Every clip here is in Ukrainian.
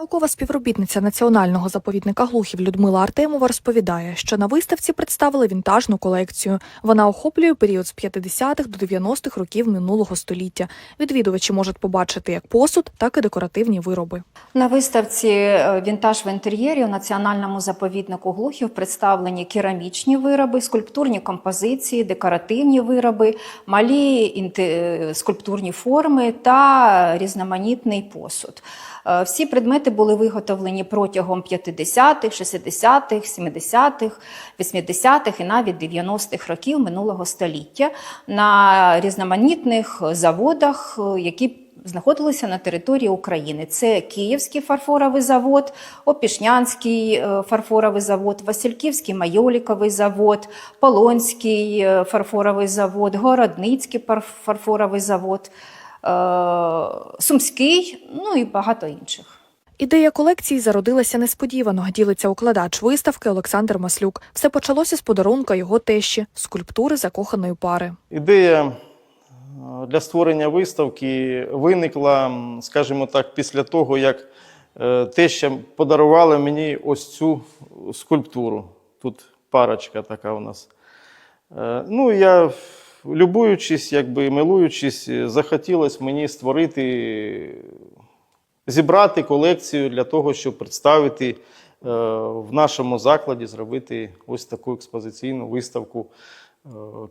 Наукова співробітниця національного заповідника глухів Людмила Артемова розповідає, що на виставці представили вінтажну колекцію. Вона охоплює період з 50-х до 90-х років минулого століття. Відвідувачі можуть побачити як посуд, так і декоративні вироби. На виставці е, Вінтаж в інтер'єрі у національному заповіднику глухів представлені керамічні вироби, скульптурні композиції, декоративні вироби, малі скульптурні форми та різноманітний посуд. Е, Всі предмети були виготовлені протягом 50-х, 60-х, 70-х, 80-х і навіть 90-х років минулого століття на різноманітних заводах, які знаходилися на території України. Це Київський фарфоровий завод, Опішнянський е, фарфоровий завод, Васильківський майоліковий завод, Полонський е, фарфоровий завод, Городницький фарфоровий завод, е, Сумський, ну і багато інших. Ідея колекції зародилася несподівано, ділиться укладач виставки Олександр Маслюк. Все почалося з подарунка його тещі скульптури закоханої пари. Ідея е, для створення виставки виникла, скажімо так, після того, як е, теща подарувала мені ось цю скульптуру. Тут парочка така у нас. Е, Ну, я, любуючись, якби милуючись, захотілося мені створити, зібрати колекцію для того, щоб представити е, в нашому закладі, зробити ось таку експозиційну виставку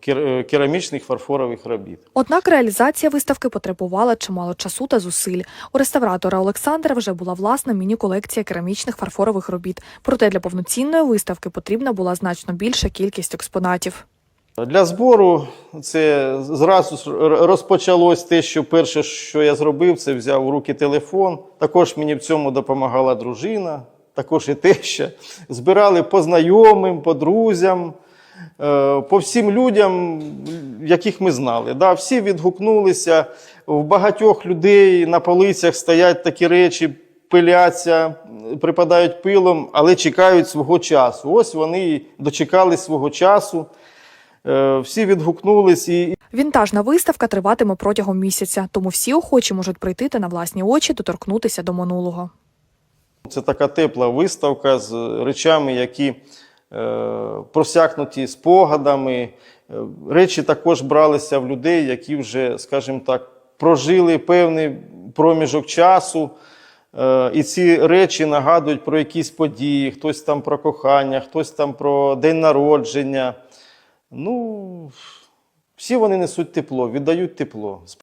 е, е, керамічних фарфорових робіт. Однак реалізація виставки потребувала чимало часу та зусиль. У реставратора Олександра вже була власна міні-колекція керамічних фарфорових робіт. Проте для повноцінної виставки потрібна була значно більша кількість експонатів. Для збору це зразу розпочалось те, що перше, що я зробив, це взяв у руки телефон. Також мені в цьому допомагала дружина, також і теща. Збирали по знайомим, по друзям, е, по всім людям, яких ми знали. Да, всі відгукнулися. В багатьох людей на полицях стоять такі речі, пиляться, припадають пилом, але чекають свого часу. Ось вони дочекали свого часу. Е, Всі відгукнулись і Вінтажна виставка триватиме протягом місяця, тому всі охочі можуть прийти та на власні очі доторкнутися до минулого. це така тепла виставка з речами, які е, просякнуті спогадами. Е, Речі також бралися в людей, які вже, скажімо так, прожили певний проміжок часу. І ці речі нагадують про якісь події, хтось там про кохання, хтось там про день народження. Ну, всі вони несуть тепло, віддають тепло.